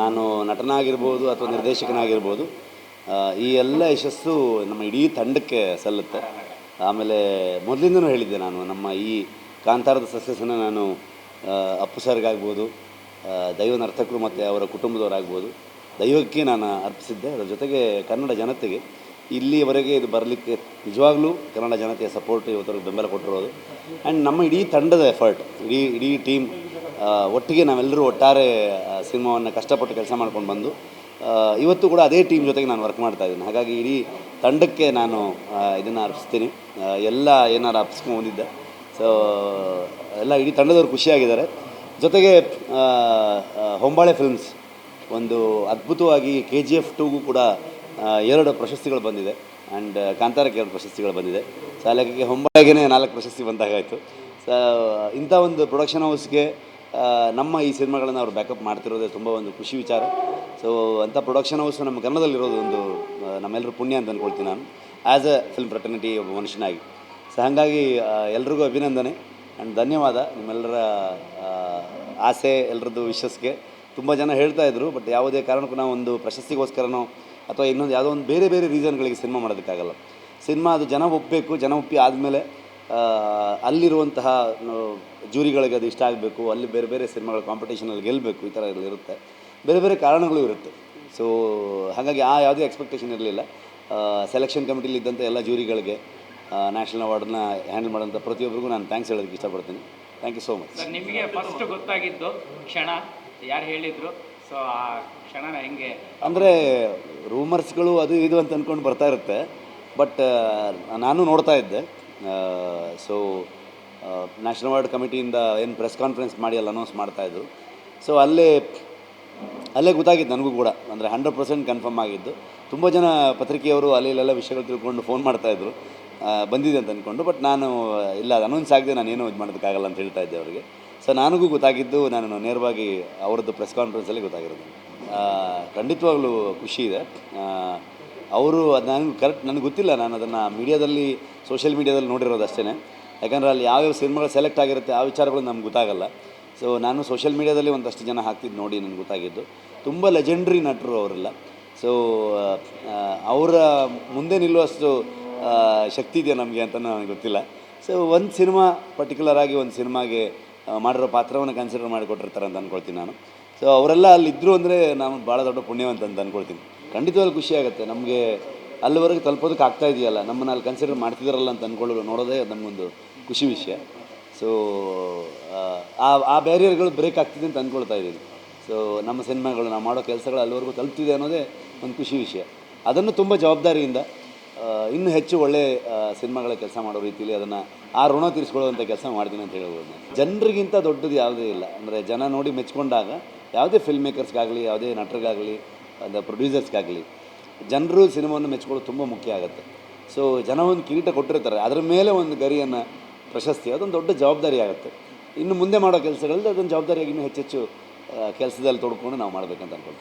ನಾನು ನಟನಾಗಿರ್ಬೋದು ಅಥವಾ ನಿರ್ದೇಶಕನಾಗಿರ್ಬೋದು ಈ ಎಲ್ಲ ಯಶಸ್ಸು ನಮ್ಮ ಇಡೀ ತಂಡಕ್ಕೆ ಸಲ್ಲುತ್ತೆ. ಆಮೇಲೆ ಮೊದಲಿಂದನೂ ಹೇಳಿದ್ದೆ ನಾನು, ನಮ್ಮ ಈ ಕಾಂತಾರದ ಸಸ್ಯಸನ್ನು ನಾನು ಅಪ್ಪು ಸರ್ಗಾಗ್ಬೋದು ದೈವ ನರ್ತಕರು ಮತ್ತು ಅವರ ಕುಟುಂಬದವರಾಗ್ಬೋದು. ದೈವಕ್ಕೆ ನಾನು ಅರ್ಪಿಸಿದ್ದೆ. ಅದರ ಜೊತೆಗೆ ಕನ್ನಡ ಜನತೆಗೆ ಇಲ್ಲಿವರೆಗೆ ಇದು ಬರಲಿಕ್ಕೆ ನಿಜವಾಗ್ಲೂ ಕನ್ನಡ ಜನತೆಯ ಸಪೋರ್ಟ್ ಇವತ್ತರಿಗೆ ಬೆಂಬಲ ಕೊಟ್ಟಿರೋದು. ಆ್ಯಂಡ್ ನಮ್ಮ ಇಡೀ ತಂಡದ ಎಫರ್ಟ್ ಇಡೀ ಇಡೀ ಟೀಮ್ ಒಟ್ಟಿಗೆ ನಾವೆಲ್ಲರೂ ಒಟ್ಟಾರೆ ಸಿನಿಮಾವನ್ನು ಕಷ್ಟಪಟ್ಟು ಕೆಲಸ ಮಾಡ್ಕೊಂಡು ಬಂದು ಇವತ್ತು ಕೂಡ ಅದೇ ಟೀಮ್ ಜೊತೆಗೆ ನಾನು ವರ್ಕ್ ಮಾಡ್ತಾ ಇದ್ದೀನಿ. ಹಾಗಾಗಿ ಇಡೀ ತಂಡಕ್ಕೆ ನಾನು ಇದನ್ನು ಅರ್ಪಿಸ್ತೀನಿ. ಎಲ್ಲ ಏನಾರು ಅರ್ಪಿಸ್ಕೊಂಡು ಬಂದಿದ್ದೆ ಸೊ ಎಲ್ಲ ಇಡೀ ತಂಡದವರು ಖುಷಿಯಾಗಿದ್ದಾರೆ. ಜೊತೆಗೆ ಹೊಂಬಾಳೆ ಫಿಲ್ಮ್ಸ್ ಒಂದು ಅದ್ಭುತವಾಗಿ ಕೆ ಜಿ ಎಫ್ ಟೂಗೂ ಕೂಡ ಎರಡು ಪ್ರಶಸ್ತಿಗಳು ಬಂದಿದೆ. ಆ್ಯಂಡ್ ಕಾಂತಾರಕ್ಕೆ ಎರಡು ಪ್ರಶಸ್ತಿಗಳು ಬಂದಿದೆ. ಸೊ ಅಲ್ಲಿಗೆ ಹೊಂಬಾಳೆಗೆ ನಾಲ್ಕು ಪ್ರಶಸ್ತಿ ಬಂದಾಗಾಯಿತು. ಸೊ ಇಂಥ ಒಂದು ಪ್ರೊಡಕ್ಷನ್ ಹೌಸ್ಗೆ ನಮ್ಮ ಈ ಸಿನಿಮಾಗಳನ್ನು ಅವ್ರು ಬ್ಯಾಕಪ್ ಮಾಡ್ತಿರೋದೇ ತುಂಬ ಒಂದು ಖುಷಿ ವಿಚಾರ. ಸೊ ಅಂಥ ಪ್ರೊಡಕ್ಷನ್ ಹೌಸ್ ನಮ್ಮ ಕನ್ನಡದಲ್ಲಿರೋದು ಒಂದು ನಮ್ಮೆಲ್ಲರೂ ಪುಣ್ಯ ಅಂತ ಅಂದ್ಕೊಳ್ತೀನಿ ನಾನು. ಆ್ಯಸ್ ಎ ಫಿಲ್ಮ್ ಪ್ರಟರ್ನಿಟಿ ಒಬ್ಬ ಮನುಷ್ಯನಾಗಿ. ಸೊ ಹಾಗಾಗಿ ಎಲ್ರಿಗೂ ಅಭಿನಂದನೆ ಆ್ಯಂಡ್ ಧನ್ಯವಾದ ನಿಮ್ಮೆಲ್ಲರ ಆಸೆ ಎಲ್ಲರದ್ದು ವಿಶಸ್ಗೆ ತುಂಬ ಜನ ಹೇಳ್ತಾ ಇದ್ರು ಬಟ್ ಯಾವುದೇ ಕಾರಣಕ್ಕೂ ನಾವು ಒಂದು ಪ್ರಶಸ್ತಿಗೋಸ್ಕರನೋ ಅಥವಾ ಇನ್ನೊಂದು ಯಾವುದೋ ಒಂದು ಬೇರೆ ಬೇರೆ ರೀಸನ್ಗಳಿಗೆ ಸಿನಿಮಾ ಮಾಡೋದಕ್ಕಾಗಲ್ಲ. ಸಿನಿಮಾ ಅದು ಜನ ಒಪ್ಪಬೇಕು ಜನ ಒಪ್ಪಿ ಆದಮೇಲೆ ಅಲ್ಲಿರುವಂತಹ ಜೂರಿಗಳಿಗೆ ಅದು ಇಷ್ಟ ಆಗಬೇಕು ಅಲ್ಲಿ ಬೇರೆ ಬೇರೆ ಸಿನಿಮಾಗಳು ಕಾಂಪಿಟೇಷನಲ್ಲಿ ಗೆಲ್ಲಬೇಕು ಈ ಥರ ಇರುತ್ತೆ. ಬೇರೆ ಬೇರೆ ಕಾರಣಗಳು ಇರುತ್ತೆ. ಸೊ ಹಾಗಾಗಿ ಆ ಯಾವುದೇ ಎಕ್ಸ್ಪೆಕ್ಟೇಷನ್ ಇರಲಿಲ್ಲ. ಸೆಲೆಕ್ಷನ್ ಕಮಿಟಿಲಿ ಇದ್ದಂಥ ಎಲ್ಲ ಜೂರಿಗಳಿಗೆ ನ್ಯಾಷನಲ್ ಅವಾರ್ಡನ್ನ ಹ್ಯಾಂಡಲ್ ಮಾಡೋಂಥ ಪ್ರತಿಯೊಬ್ಬರಿಗೂ ನಾನು ಥ್ಯಾಂಕ್ಸ್ ಹೇಳೋದಕ್ಕೆ ಇಷ್ಟಪಡ್ತೀನಿ. Thank you so much sir ನಿಮಗೆ ಫಸ್ಟ್ ಗೊತ್ತಾಗಿದ್ದು ಕ್ಷಣ ಯಾರು ಹೇಳಿದರು? ಸೊ ಆ ಕ್ಷಣನ ಹೆಂಗೆ? ಅಂದರೆ ರೂಮರ್ಸ್ಗಳು ಅದು ಇದು ಅಂತ ಅಂದ್ಕೊಂಡು ಬರ್ತಾ ಇರುತ್ತೆ. ಬಟ್ ನಾನು ನೋಡ್ತಾ ಇದ್ದೆ. ಸೊ ನ್ಯಾಷನಲ್ ಅವಾರ್ಡ್ ಕಮಿಟಿಯಿಂದ ಏನು ಪ್ರೆಸ್ ಕಾನ್ಫರೆನ್ಸ್ ಮಾಡಿ ಅಲ್ಲಿ ಅನೌನ್ಸ್ ಮಾಡ್ತಾಯಿದ್ರು ಸೊ ಅಲ್ಲೇ ಅಲ್ಲೇ ಗೊತ್ತಾಗಿತ್ತು ನನಗೂ ಕೂಡ. ಅಂದರೆ ಹಂಡ್ರೆಡ್ ಪರ್ಸೆಂಟ್ ಕನ್ಫರ್ಮ್ ಆಗಿದ್ದು. ತುಂಬ ಜನ ಪತ್ರಿಕೆಯವರು ಅಲ್ಲಿ ಇಲ್ಲೆಲ್ಲ ವಿಷಯಗಳು ತಿಳ್ಕೊಂಡು ಫೋನ್ ಮಾಡ್ತಾಯಿದ್ರು ಬಂದಿದೆ ಅಂತ ಅಂದ್ಕೊಂಡು ಬಟ್ ನಾನು, ಇಲ್ಲ, ಅದು ಅನೌನ್ಸ್ ಆಗದೆ ನಾನು ಏನೂ ಇದು ಮಾಡೋದಕ್ಕಾಗಲ್ಲ ಅಂತ ಹೇಳ್ತಾ ಇದ್ದೆ ಅವರಿಗೆ. ಸೊ ನನಗೂ ಗೊತ್ತಾಗಿದ್ದು, ನಾನು ನೇರವಾಗಿ ಅವರದ್ದು ಪ್ರೆಸ್ ಕಾನ್ಫರೆನ್ಸಲ್ಲಿ ಗೊತ್ತಾಗಿರೋದು. ಖಂಡಿತವಾಗ್ಲೂ ಖುಷಿ ಇದೆ. ಅವರು ಅದು ನನಗೆ ಕರೆಕ್ಟ್ ನನಗೆ ಗೊತ್ತಿಲ್ಲ ನಾನು ಅದನ್ನು ಮೀಡಿಯಾದಲ್ಲಿ ಸೋಷಿಯಲ್ ಮೀಡಿಯಾದಲ್ಲಿ ನೋಡಿರೋದು ಅಷ್ಟೇ ಯಾಕಂದರೆ ಅಲ್ಲಿ ಯಾವ್ಯಾವ ಸಿನಿಮಾಗಳು ಸೆಲೆಕ್ಟ್ ಆಗಿರುತ್ತೆ ಆ ವಿಚಾರಗಳು ನಮ್ಗೆ ಗೊತ್ತಾಗಲ್ಲ. ಸೊ ನಾನು ಸೋಷಿಯಲ್ ಮೀಡಿಯಾದಲ್ಲಿ ಒಂದಷ್ಟು ಜನ ಹಾಕ್ತಿದ್ದು ನೋಡಿ ನನಗೆ ಗೊತ್ತಾಗಿದ್ದು. ತುಂಬ ಲೆಜೆಂಡ್ರಿ ನಟರು ಅವರೆಲ್ಲ. ಸೊ ಅವರ ಮುಂದೆ ನಿಲ್ಲುವಷ್ಟು ಶಕ್ತಿ ಇದೆಯಾ ನಮಗೆ ಅಂತ ನನಗೆ ಗೊತ್ತಿಲ್ಲ. ಸೊ ಒಂದು ಸಿನಿಮಾ ಪರ್ಟಿಕ್ಯುಲರ್ ಆಗಿ ಒಂದು ಸಿನಿಮಾಗೆ ಮಾಡಿರೋ ಪಾತ್ರವನ್ನು ಕನ್ಸಿಡರ್ ಮಾಡಿಕೊಟ್ಟಿರ್ತಾರೆ ಅಂತ ಅಂದ್ಕೊಳ್ತೀನಿ ನಾನು. ಸೊ ಅವರೆಲ್ಲ ಅಲ್ಲಿ ಇದ್ದರು ಅಂದರೆ ನಾನು ಭಾಳ ದೊಡ್ಡ ಪುಣ್ಯವಂತ ಅಂತ ಅಂದ್ಕೊಳ್ತೀನಿ ಖಂಡಿತವಾಗ್ಲೂ ಖುಷಿ ಆಗುತ್ತೆ. ನಮಗೆ ಅಲ್ಲಿವರೆಗೆ ತಲುಪೋದಕ್ಕೆ ಆಗ್ತಾ ಇದೆಯಲ್ಲ. ನಮ್ಮನ್ನ ಅಲ್ಲಿ ಕನ್ಸಿಡರ್ ಮಾಡ್ತಿದ್ದಾರಲ್ಲ ಅಂತ ಅಂದ್ಕೊಳ್ಳೋದು ನೋಡೋದೇ ನಮಗೊಂದು ಖುಷಿ ವಿಷಯ. ಸೊ ಆ ಆ ಬ್ಯಾರಿಯರ್ಗಳು ಬ್ರೇಕ್ ಆಗ್ತಿದೆ ಅಂತ ಅಂದ್ಕೊಳ್ತಾ ಇದ್ದೀನಿ. ಸೊ ನಮ್ಮ ಸಿನಿಮಾಗಳು, ನಾವು ಮಾಡೋ ಕೆಲಸಗಳು ಅಲ್ಲಿವರೆಗೂ ತಲುಪ್ತಿದೆ ಅನ್ನೋದೇ ಒಂದು ಖುಷಿ ವಿಷಯ. ಅದನ್ನು ತುಂಬ ಜವಾಬ್ದಾರಿಯಿಂದ ಇನ್ನೂ ಹೆಚ್ಚು ಒಳ್ಳೆ ಸಿನಿಮಾಗಳ ಕೆಲಸ ಮಾಡೋ ರೀತಿಯಲ್ಲಿ ಅದನ್ನು ಆ ಋಣ ತೀರಿಸ್ಕೊಳ್ಳುವಂಥ ಕೆಲಸ ಮಾಡ್ತೀನಿ ಅಂತ ಹೇಳ್ಬೋದು ನಾನು. ಜನರಿಗಿಂತ ದೊಡ್ಡದು ಯಾವುದೇ ಇಲ್ಲ. ಅಂದರೆ ಜನ ನೋಡಿ ಮೆಚ್ಕೊಂಡಾಗ ಯಾವುದೇ ಫಿಲ್ಮ್ ಮೇಕರ್ಸ್ಗಾಗಲಿ ಯಾವುದೇ ನಟರಿಗಾಗಲಿ ಅಂದರೆ ಪ್ರೊಡ್ಯೂಸರ್ಸ್ಗಾಗಲಿ ಜನರು ಸಿನಿಮಾವನ್ನು ಮೆಚ್ಕೊಳ್ಳೋದು ತುಂಬ ಮುಖ್ಯ ಆಗುತ್ತೆ. ಸೊ ಜನ ಒಂದು ಕಿರೀಟ ಕೊಟ್ಟಿರ್ತಾರೆ. ಅದರ ಮೇಲೆ ಒಂದು ಗರಿಯನ್ನು ಪ್ರಶಸ್ತಿ, ಅದೊಂದು ದೊಡ್ಡ ಜವಾಬ್ದಾರಿ ಆಗುತ್ತೆ. ಇನ್ನು ಮುಂದೆ ಮಾಡೋ ಕೆಲಸಗಳಲ್ಲಿ ಅದೊಂದು ಜವಾಬ್ದಾರಿಯಾಗಿ ಇನ್ನೂ ಹೆಚ್ಚೆಚ್ಚು ಕೆಲಸದಲ್ಲಿ ತೊಡ್ಕೊಂಡು ನಾವು ಮಾಡಬೇಕಂತ ಅನ್ಕೊಳ್ತೀವಿ